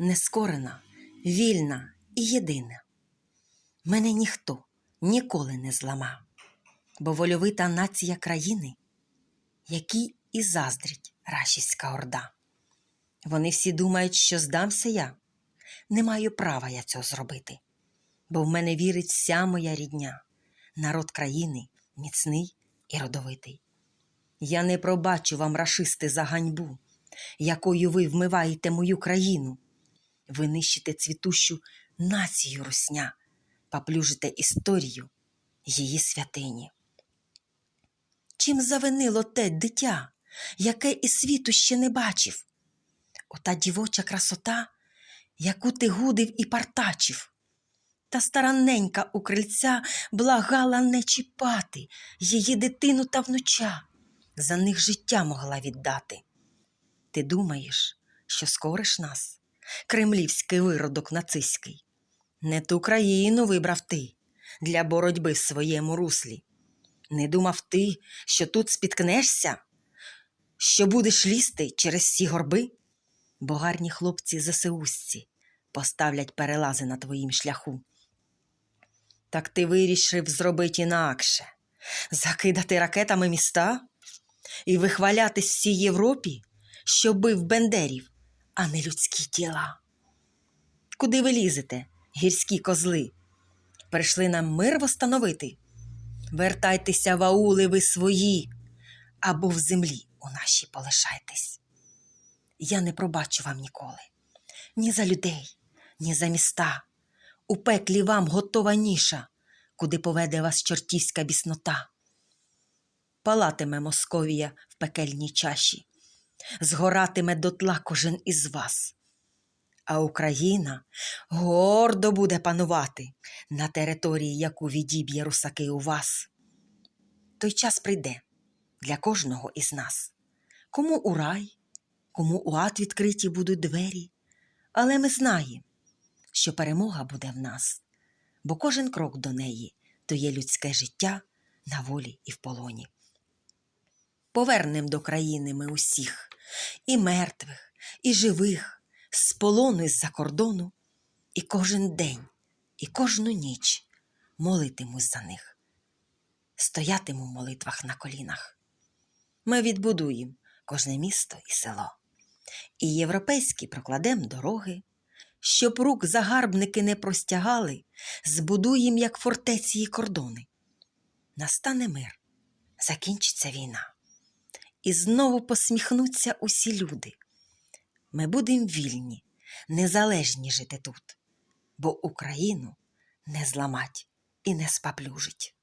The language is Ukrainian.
нескорена, вільна і єдина. Мене ніхто ніколи не злама, бо вольовита нація країни, якій і заздрить рашіська орда. Вони всі думають, що здамся я. Не маю права я цього зробити, бо в мене вірить вся моя рідня, народ країни міцний і родовитий. Я не пробачу вам, рашисти, за ганьбу, якою ви вмиваєте мою країну. Ви нищите цвітущу націю русня, поплюжите історію її святині. Чим завинило те дитя, яке і світу ще не бачив? Ота дівоча красота, яку ти гудив і партачив. Та старанненька у крильця благала не чіпати її дитину та внуча, за них життя могла віддати. Ти думаєш, що скориш нас, кремлівський виродок нацистський? Не ту країну вибрав ти для боротьби в своєму руслі. Не думав ти, що тут спіткнешся, що будеш лізти через всі горби? Бо гарні хлопці ЗСУсці поставлять перелази на твоїм шляху. Так ти вирішив зробити інакше, закидати ракетами міста і вихвалятись всій Європі, що бив бендерів, а не людські тіла. Куди ви лізете, гірські козли? Прийшли нам мир восстановити? Вертайтеся в аули ви свої, або в землі у нашій полишайтесь. Я не пробачу вам ніколи, ні за людей, ні за міста. У пеклі вам готова ніша, куди поведе вас чортівська біснота. Палатиме Московія в пекельній чаші, згоратиме дотла кожен із вас. А Україна гордо буде панувати на території, яку відіб'є русаки у вас. Той час прийде для кожного із нас. Кому у рай, кому у ад відкриті будуть двері. Але ми знаємо, що перемога буде в нас, бо кожен крок до неї то є людське життя на волі і в полоні. Повернем до країни ми усіх, і мертвих, і живих, з полону і з-за кордону, і кожен день, і кожну ніч молитимусь за них, стоятиму в молитвах на колінах. Ми відбудуємо кожне місто і село, і європейські прокладем дороги, щоб рук загарбники не простягали, збудуєм, як фортеці й кордони. Настане мир, закінчиться війна, і знову посміхнуться усі люди. Ми будемо вільні, незалежні жити тут, бо Україну не зламать і не спаплюжить.